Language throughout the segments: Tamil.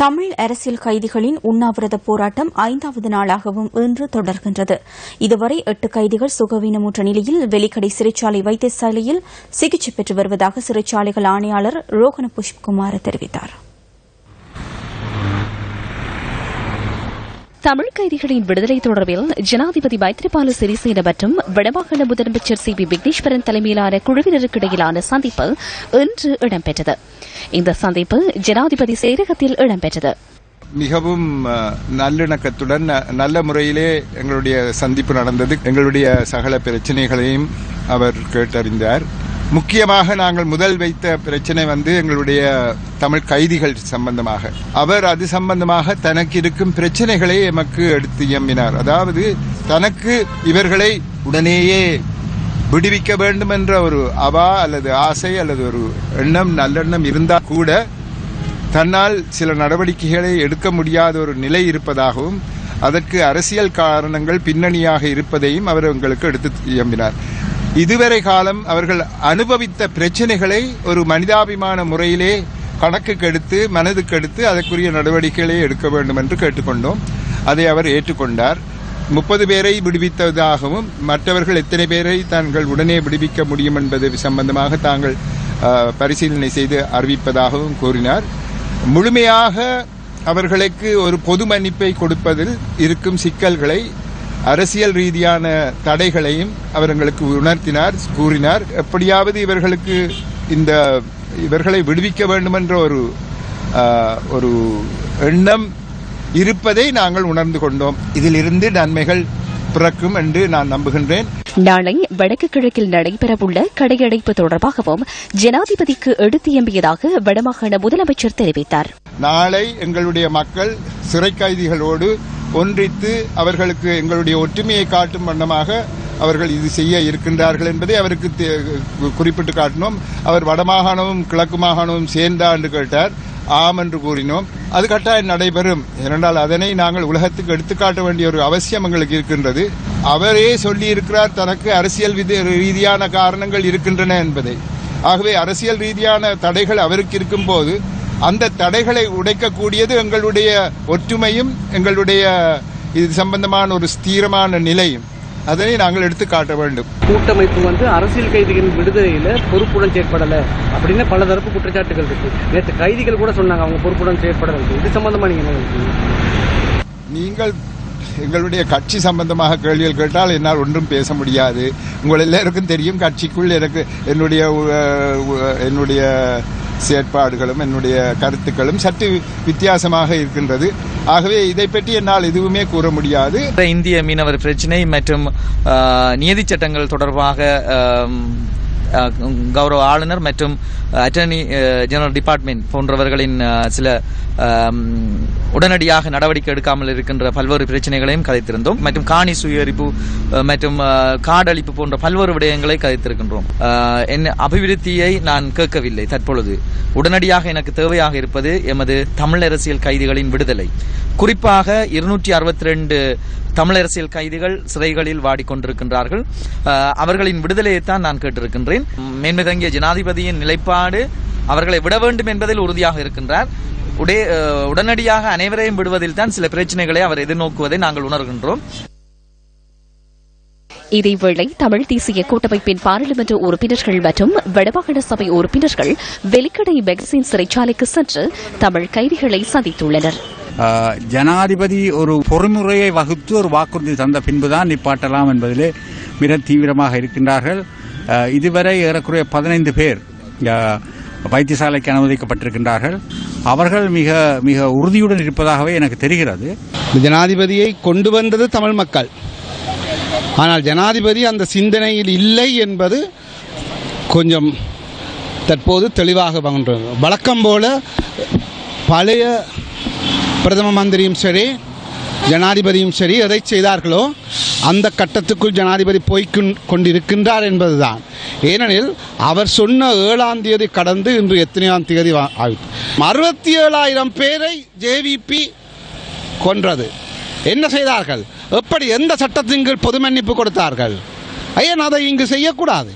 தமிழ் அரசியல் கைதிகளின் உண்ணாவிரத போராட்டம் ஐந்தாவது நாளாகவும் இன்று தொடர்கின்றது. இதுவரை எட்டு கைதிகள் சுகவீனமுற்ற நிலையில் வெலிக்கடை சிறைச்சாலை வைத்தியசாலையில் சிகிச்சை பெற்று வருவதாக சிறைச்சாலைகள் ஆணையாளர் ரோகன புஷ்பகுமார் தெரிவித்தார். தமிழ் கைதிகளின் விடுதலை தொடர்பில் ஜனாதிபதி மைத்ரிபால சிறிசேன மற்றும் வடமாகாண முதலமைச்சர் சி பி விக்னேஸ்வரன் தலைமையிலான குழுவினருக்கிடையிலான சந்திப்பு இன்று இடம்பெற்றது. இந்த சந்திப்பு ஜனாதிபதி செயலகத்தில் இடம்பெற்றது. மிகவும் நல்லிணக்கத்துடன் ந- நல்ல முறையிலே எங்களுடைய சந்திப்பு நடந்தது. எங்களுடைய சகல பிரச்சனைகளையும் அவர் கேட்டறிந்தார். முக்கியமாக நாங்கள் முதல் வைத்த பிரச்சனை வந்து எங்களுடைய தமிழ் கைதிகள் சம்பந்தமாக. அவர் அது சம்பந்தமாக தனக்கு இருக்கும் பிரச்சனைகளை எமக்கு எடுத்து எம்பினார். அதாவது தனக்கு இவர்களை உடனேயே விடுவிக்க வேண்டும் என்ற ஒரு அவா அல்லது ஆசை அல்லது ஒரு எண்ணம் நல்லெண்ணம் இருந்தால் கூட தன்னால் சில நடவடிக்கைகளை எடுக்க முடியாத ஒரு நிலை இருப்பதாகவும் அதற்கு அரசியல் காரணங்கள் பின்னணியாக இருப்பதையும் அவர் எங்களுக்கு எடுத்து இயம்பினார் இதுவரை காலம் அவர்கள் அனுபவித்த பிரச்சனைகளை ஒரு மனிதாபிமான முறையிலே கணக்குக்கு எடுத்து மனதுக்கு எடுத்து அதற்குரிய நடவடிக்கைகளை எடுக்க வேண்டும் என்று கேட்டுக்கொண்டோம். அதை அவர் ஏற்றுக்கொண்டார். முப்பது பேரை விடுவித்ததாகவும் மற்றவர்கள் எத்தனை பேரை தாங்கள் உடனே விடுவிக்க முடியும் என்பது சம்பந்தமாக தாங்கள் பரிசீலனை செய்து அறிவிப்பதாகவும் கூறினார். முழுமையாக அவர்களுக்கு ஒரு பொது மன்னிப்பை கொடுப்பதில் இருக்கும் சிக்கல்களை அரசியல் ரீதியான தடைகளையும் அவர் எங்களுக்கு உணர்த்தினார் கூறினார். எப்படியாவது இவர்களுக்கு இந்த இவர்களை விடுவிக்க வேண்டும் என்ற ஒரு ஒரு எண்ணம் இருப்பதை நாங்கள் உணர்ந்து கொண்டோம். இதிலிருந்து நன்மைகள் பிறக்கும் என்று நான் நம்புகின்றேன். நாளை வடக்கு கிழக்கில் நடைபெறவுள்ள கடையடைப்பு தொடர்பாகவும் ஜனாதிபதிக்கு எடுத்தியம்பியதாக வடமாகாண முதலமைச்சர் தெரிவித்தார். நாளை எங்களுடைய மக்கள் சிறை கைதிகளோடு ஒன்றித்து அவர்களுக்கு எங்களுடைய ஒற்றுமையை காட்டும் வண்ணமாக அவர்கள் இது செய்ய இருக்கின்றார்கள் என்பதை அவருக்கு குறிப்பிட்டு காட்டினோம். அவர் வடமாகாணமும் கிழக்கு மாகாணமும் சேர்ந்தா என்று கேட்டார். ஆம் என்று கூறினோம். அது கட்டாயம் நடைபெறும். ஏனென்றால் அதனை நாங்கள் உலகத்துக்கு எடுத்துக்காட்ட வேண்டிய ஒரு அவசியம் எங்களுக்கு இருக்கின்றது. அவரே சொல்லியிருக்கிறார் தனக்கு அரசியல் விதி- ரீதியான காரணங்கள் இருக்கின்றன என்பதை. ஆகவே அரசியல் ரீதியான தடைகள் அவருக்கு இருக்கும்போது அந்த தடைகளை உடைக்கக்கூடியது எங்களுடைய ஒற்றுமையும் எங்களுடைய இது சம்பந்தமான ஒரு ஸ்தீரமான நிலையும். அதனை நாங்கள் எடுத்து காட்ட வேண்டும். கூட்டமைப்பு வந்து அரசியல் கைதிகளின் விடுதலையில பொறுப்புடன் செயற்படல அப்படின்னு பல தரப்பு குற்றச்சாட்டுகள் இருக்கு. நேற்று கைதிகள் கூட சொன்னாங்க அவங்க பொறுப்புடன் செயற்படல. இது சம்பந்தமா நீங்க? நீங்கள் எங்களுடைய கட்சி சம்பந்தமாக கேள்விகள் கேட்டால் என்னால் ஒன்றும் பேச முடியாது. உங்கள் எல்லாருக்கும் தெரியும் கட்சிக்குள் எனக்கு என்னுடைய என்னுடைய செயற்பாடுகளும் என்னுடைய கருத்துக்களும் சற்று வித்தியாசமாக இருக்கின்றது. ஆகவே இதை பற்றி என்னால் எதுவுமே கூற முடியாது. இந்திய மீனவர் பிரச்சினை மற்றும் நியதி சட்டங்கள் தொடர்பாக கௌரவ ஆளுநர் மற்றும் அட்டர்னி ஜெனரல் டிபார்ட்மெண்ட் போன்றவர்களின் சில உடனடியாக நடவடிக்கை எடுக்காமல் இருக்கின்ற பல்வேறு பிரச்சனைகளையும் கதைத்திருந்தோம். மற்றும் காணி சுயரிப்பு மற்றும் காடழிப்பு போன்ற பல்வேறு விடயங்களை கதைத்திருக்கின்றோம். என் அபிவிருத்தியை நான் கேட்கவில்லை தற்பொழுது. உடனடியாக எனக்கு தேவையாக இருப்பது எமது தமிழ் அரசியல் கைதிகளின் விடுதலை. குறிப்பாக இருநூற்றி அறுபத்தி ரெண்டு தமிழ் அரசியல் கைதிகள் சிறைகளில் வாடிக்கொண்டிருக்கின்றார்கள். அவர்களின் விடுதலையைத்தான் நான் கேட்டிருக்கின்றேன். மேன்மை தங்கிய ஜனாதிபதியின் நிலைப்பாடு அவர்களை விட வேண்டும் என்பதில் உறுதியாக இருக்கின்றார். உடே உடனடியாக அனைவரையும் விடுவதில் தான் சில பிரச்சனைகளை அவர் எதிர்நோக்குவதை நாங்கள் உணர்கின்றோம். இதேவேளை தமிழ் தேசிய கூட்டமைப்பின் பாராளுமன்ற உறுப்பினர்கள் மற்றும் வடமாகாண சபை உறுப்பினர்கள் வெலிக்கடை மெகசின் சிறைச்சாலைக்கு சென்று தமிழ் கைதிகளை சந்தித்துள்ளனர். ஜனாதிபதி ஒரு பொறிமுறையை வகுத்து ஒரு வாக்குறுதி தந்த பின்புதான் நிப்பாட்டலாம் என்பதிலே மிக தீவிரமாக இருக்கின்றார்கள். இதுவரை ஏறக்குறைய பதினைந்து பேர் வைத்தியசாலைக்கு அனுமதிக்கப்பட்டிருக்கின்றார்கள். அவர்கள் மிக மிக உறுதியுடன் இருப்பதாகவே எனக்கு தெரிகிறது. ஜனாதிபதியை கொண்டு வந்தது தமிழ் மக்கள். ஆனால் ஜனாதிபதி அந்த சிந்தனையில் இல்லை என்பது கொஞ்சம் தற்போது தெளிவாக வழக்கம் போல பழைய பிரதம மந்திரியும் சரி ஜனாதிபதியும் சரி எதை செய்தார்களோ அந்த கட்டத்துக்குள் ஜனாதிபதி போய் கொண்டிருக்கின்றார் என்பதுதான். ஏனெனில் அவர் சொன்ன ஏழாம் தேதி கடந்து இன்று எத்தனையாம் தேதி ஆயிற்று. அறுபத்தி ஏழாயிரம் பேரை ஜேவிபி கொன்றது. என்ன செய்தார்கள்? எப்படி எந்த சட்டத்தின் கீழ் பொது மன்னிப்பு கொடுத்தார்கள்? ஏன் அதை இங்கு செய்யக்கூடாது.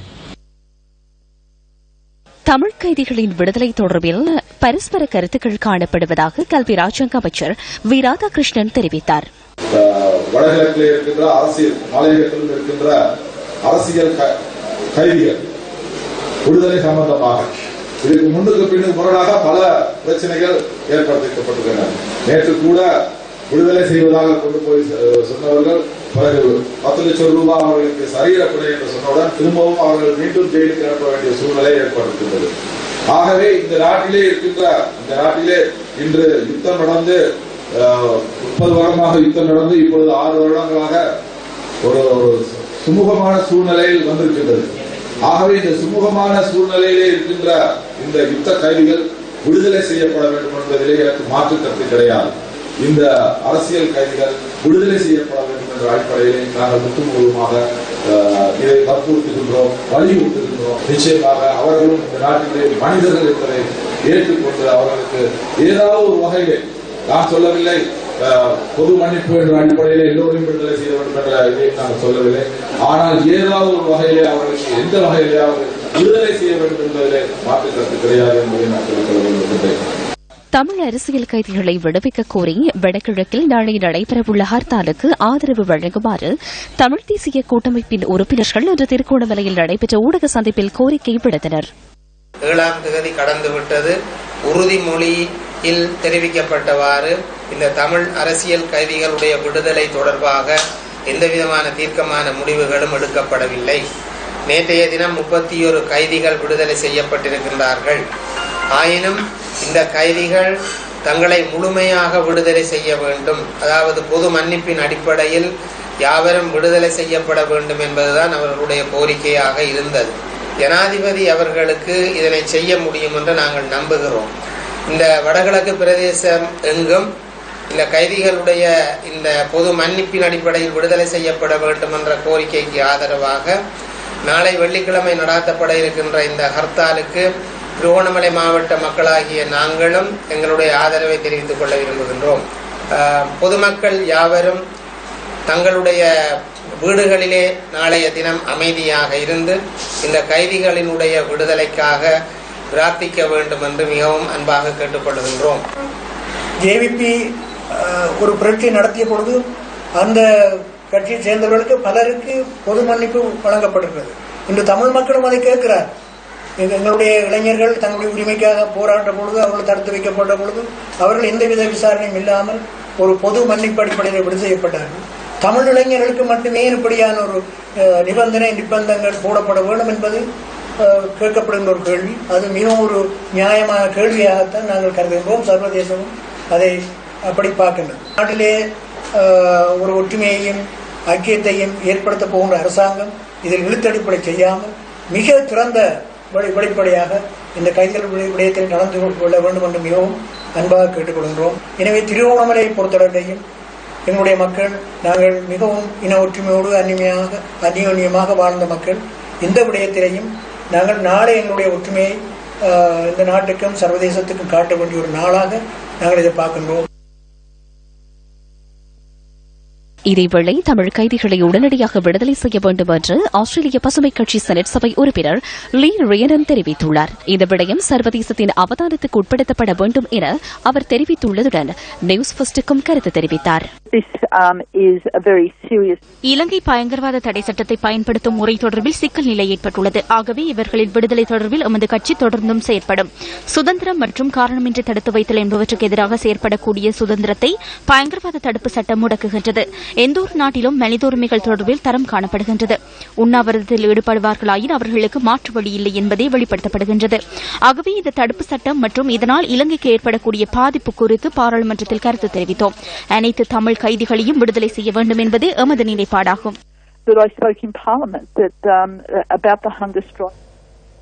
தமிழ் கைதிகளின் விடுதலை தொடர்பில் பரஸ்பர கருத்துக்கள் காணப்படுவதாக கல்வி ராஜாங்க அமைச்சர் வி. ராதாகிருஷ்ணன் தெரிவித்தார். வடகிழக்கில் இருக்கின்ற அரசியல் மலையகத்திலும் இருக்கின்ற அரசியல் கைதிகள் விடுதலை சம்பந்தமாக. இதற்கு முன்னுக்கு பின்னுக்கு முரணாக பல பிரச்சனைகள் ஏற்படுத்தப்பட்டிருக்கின்றன. நேற்று கூட விடுதலை செய்வதாக கொண்டு போய் சொன்னவர்கள் பிறகு பத்து லட்சம் ரூபாய் அவர்களுக்கு சரீர என்று சொன்னவுடன் திரும்பவும் அவர்கள் மீண்டும் ஜெயிலுக்கு அனுப்ப வேண்டிய சூழ்நிலை ஏற்பட்டிருக்கின்றது. ஆகவே இந்த நாட்டிலே இருக்கின்ற இந்த நாட்டிலே இன்று யுத்தம் நடந்து முப்பது வருடமாக யுத்தம் நடந்து இப்பொழுது ஆறு வருடங்களாக ஒரு சுமூகமான சூழ்நிலையில் வந்திருக்கின்றது. ஆகவே இந்த சுமூகமான சூழ்நிலையிலே இருக்கின்ற இந்த யுத்த கைதிகள் விடுதலை செய்யப்பட வேண்டும் என்பதிலே எனக்கு மாற்று கருத்து கிடையாது. இந்த அரசியல் கைதிகள் விடுதலை செய்யப்பட வேண்டும் என்ற அடிப்படையிலே நாங்கள் முற்றுமுழுமாக இதை வற்புறுத்துகின்றோம் வலியுறுத்துகின்றோம். நிச்சயமாக அவர்களும் இந்த நாட்டிலே மனிதர்கள் என்பதை ஏற்றுக்கொண்டு அவர்களுக்கு ஏதாவது ஒரு வகையிலே நான் சொல்லவில்லை பொது மன்னிப்பு என்ற அடிப்படையில் எல்லோரையும் விடுதலை செய்ய வேண்டும் என்ற இதை நான் சொல்லவில்லை. ஆனால் ஏதாவது ஒரு வகையிலே அவர்களுக்கு எந்த வகையிலே அவர்கள் விடுதலை செய்ய வேண்டும் என்பதிலே மாற்று கருத்து கிடையாது என்பதை நான் சொல்லிக்கொள்ள விரும்புகின்றேன். தமிழ் அரசியல் கைதிகளை விடுவிக்க கோரி வடகிழக்கில் நாளை நடைபெறவுள்ள ஹர்த்தாலுக்கு ஆதரவு வழங்குமாறு தமிழ் தேசிய கூட்டமைப்பின் உறுப்பினர்கள் இன்று திருகோணமலையில் நடைபெற்ற ஊடக சந்திப்பில் கோரிக்கை விடுத்தனர். ஏழாம் தேதி கடந்துவிட்டது. இல் தெரிவிக்கப்பட்டவாறு இந்த தமிழ் அரசியல் கைதிகளுடைய விடுதலை தொடர்பாக எந்தவிதமான தீர்க்கமான முடிவுகளும் எடுக்கப்படவில்லை. நேற்றைய தினம் முப்பத்தி ஒரு கைதிகள் விடுதலை செய்யப்பட்டிருக்கின்றார்கள். ஆயினும் இந்த கைதிகள் தங்களை முழுமையாக விடுதலை செய்ய வேண்டும். அதாவது பொது மன்னிப்பின் அடிப்படையில் யாவரும் விடுதலை செய்யப்பட வேண்டும் என்பதுதான் அவர்களுடைய கோரிக்கையாக இருந்தது. ஜனாதிபதி அவர்களுக்கு இதனை செய்ய முடியும் என்று நாங்கள் நம்புகிறோம். இந்த வடகிழக்கு பிரதேசம் எங்கும் இந்த கைதிகளுடைய இந்த பொது மன்னிப்பின் அடிப்படையில் விடுதலை செய்யப்பட வேண்டும் என்ற கோரிக்கைக்கு ஆதரவாக நாளை வெள்ளிக்கிழமை நடாத்தப்பட இருக்கின்ற இந்த ஹர்த்தாலுக்கு திருவோணமலை மாவட்ட மக்களாகிய நாங்களும் எங்களுடைய ஆதரவை தெரிவித்துக் கொள்ள விரும்புகின்றோம். பொதுமக்கள் யாவரும் தங்களுடைய வீடுகளிலே நாளைய தினம் அமைதியாக இருந்து இந்த கைதிகளினுடைய விடுதலைக்காக பிரார்த்திக்க வேண்டும் என்று மிகவும் அன்பாக கேட்டுக்கொள்கின்றோம். ஜேவிபி ஒரு புரட்சி நடத்திய பொழுது அந்த கட்சியை சேர்ந்தவர்களுக்கு பலருக்கு பொது மன்னிப்பு வழங்கப்பட்டிருக்கிறது. இன்று தமிழ் மக்களும் அதை கேட்கிறார். எங்களுடைய இளைஞர்கள் தங்களுடைய உரிமைக்காக போராட்ட பொழுது அவர்கள் தடுத்து வைக்கப்பட்ட பொழுது அவர்கள் எந்தவித விசாரணையும் இல்லாமல் ஒரு பொது மன்னிப்பு அடிப்படையில் விடு செய்யப்பட்டார்கள். தமிழ் இளைஞர்களுக்கு மட்டுமே இப்படியான ஒரு நிபந்தனை நிர்பந்தங்கள் போடப்பட வேண்டும் என்பது கேட்கப்படுகின்ற ஒரு கேள்வி. அது மிகவும் ஒரு நியாயமான கேள்வியாகத்தான் நாங்கள் கருதுகின்றோம். சர்வதேசமும் அதை அப்படி பார்க்கின்றது நாட்டிலே ஒரு ஒற்றுமையையும் ஐக்கியத்தையும் ஏற்படுத்த போகின்ற அரசாங்கம் இதில் இழுத்தடிப்படை செய்யாமல் மிக திறந்த வெளிப்படையாக இந்த கைதிகள் விடயத்தில் நடந்து கொள்ள வேண்டும் என்று மிகவும் அன்பாக கேட்டுக்கொள்கின்றோம். எனவே திருவோணமலையை பொறுத்தளவிலேயும் எங்களுடைய மக்கள் நாங்கள் மிகவும் இன ஒற்றுமையோடு அந்நியமாக அந்நியோன்யமாக வாழ்ந்த மக்கள் இந்த விடயத்திலையும் நாங்கள் நாளை எங்களுடைய ஒற்றுமையை இந்த நாட்டுக்கும் சர்வதேசத்துக்கும் காட்ட வேண்டிய ஒரு நாளாக நாங்கள் இதை பார்க்கின்றோம். இதேவேளை தமிழ் கைதிகளை உடனடியாக விடுதலை செய்ய வேண்டும் என்று ஆஸ்திரேலிய பசுமை கட்சி செனட் சபை உறுப்பினர் லீ ரியனன் தெரிவித்துள்ளார். இந்த விடயம் சர்வதேசத்தின் அவதானத்துக்கு உட்படுத்தப்பட வேண்டும் என அவர் தெரிவித்துள்ளதுடன் நியூஸ் ஃபர்ஸ்டுக்கும் கருத்து தெரிவித்தார். This um, is a very serious இலங்கை பயங்கரவாத தடை சட்டத்தை பயன்படுத்தும் முறை தொடர்பில் சிக்கல் நிலை ஏற்பட்டுள்ளது. ஆகவே இவர்களின் விடுதலை தொடர்பில் எமது கட்சி தொடர்ந்தும் செயற்படும். சுதந்திரம் மற்றும் காரணமின்றி தடுத்து வைத்தல் என்பவற்றுக்கு எதிராக செயற்படக்கூடிய சுதந்திரத்தை பயங்கரவாத தடுப்பு சட்டம் முடக்குகின்றது. எந்தொரு நாட்டிலும் மனித உரிமைகள் தொடர்பில் தரம் காணப்படுகின்றது. உண்ணாவிரதத்தில் ஈடுபடுவார்களாயின் அவர்களுக்கு மாற்று வழி இல்லை என்பதே வெளிப்படுத்தப்படுகின்றது. ஆகவே இந்த தடுப்பு சட்டம் மற்றும் இதனால் இலங்கைக்கு ஏற்படக்கூடிய பாதிப்பு குறித்து பாராளுமன்றத்தில் கருத்து தெரிவித்தோம். அனைத்து தமிழ் கைதிகளையும் விடுதலை செய்ய வேண்டும் என்பதே எமது நிலைப்பாடாகும். That I spoke in Parliament that um, about the hunger strike.